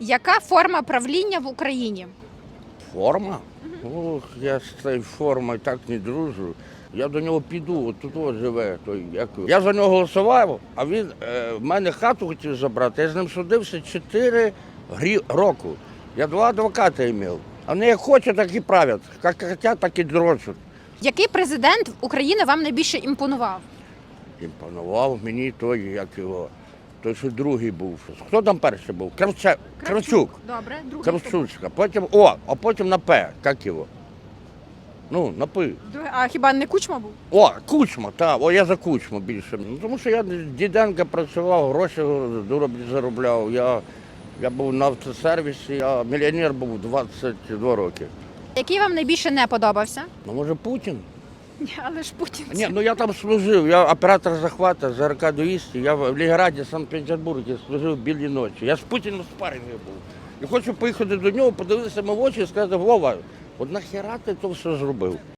Яка форма правління в Україні? Форма? Ох, я з цією формою так не дружу. Я до нього піду, от тут от живе. Той, як... Я за нього голосував, а він е, в мене хату хотів забрати. Я з ним судився 4 грі... року. Я два адвоката мав. А вони як хочуть, так і правлять. Як хочуть, так і дрочуть. Який президент України вам найбільше імпонував? Імпонував мені той, як його, той, що другий був. Хто там перший був? Кравча... Кравчук. Добре, другий. Кравчучка. Потім, о, а потім на П. Як його? Ну, на П. А хіба не кучма був? О, кучма, так, о, я за кучму більше. Ну, тому що я Діденка працював, гроші дуже заробляв. Я, я був на автосервісі, я мільйонер був 22 роки. Який вам найбільше не подобався? Ну, може, Путін? Але ж Путін. Ні, ну я там служив, я оператор захвату з РК 200, я в Ліграді, Санкт-Петербурзі служив білі ночі. Я з Путіним в був. І хочу поїхати до нього, подивитися в очі і сказати, Вова, от нахіра ти то все зробив?